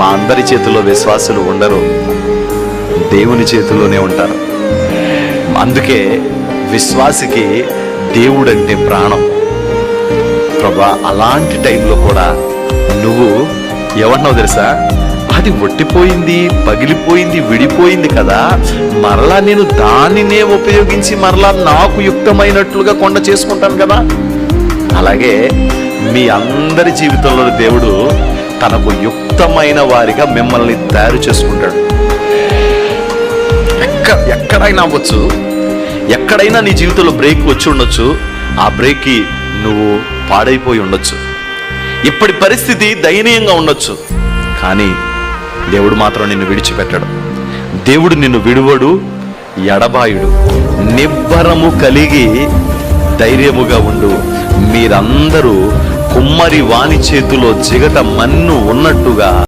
మా అందరి చేతుల్లో విశ్వాసులు ఉండరు. దేవుని చేతిలోనే ఉంటారు. అందుకే విశ్వాసికి దేవుడంటే ప్రాణం. ప్రభా అలాంటి టైంలో కూడా నువ్వు ఎవరినో తెలుసా? అది ఒట్టిపోయింది పగిలిపోయింది విడిపోయింది కదా. మరలా నేను దానినే ఉపయోగించి మరలా నాకు యుక్తమైనట్లుగా కొండ చేసుకుంటాను కదా. అలాగే మీ అందరి జీవితంలో దేవుడు తనకు యుక్తమైన వారిగా మిమ్మల్ని తయారు చేసుకుంటాడు. ఎక్క ఎక్కడైనా అవ్వచ్చు. ఎక్కడైనా నీ జీవితంలో బ్రేక్ వచ్చి ఉండొచ్చు. ఆ బ్రేక్కి నువ్వు పాడైపోయి ఉండొచ్చు. ఇప్పటి పరిస్థితి దయనీయంగా ఉండొచ్చు. కానీ దేవుడు మాత్రం నిన్ను విడిచిపెట్టడు. దేవుడు నిన్ను విడువడు ఎడబాయుడు. నిబ్బరము కలిగి ధైర్యముగా ఉండు. మీరందరూ కుమ్మరి వాని చేతిలో జిగట మన్ను ఉన్నట్టుగా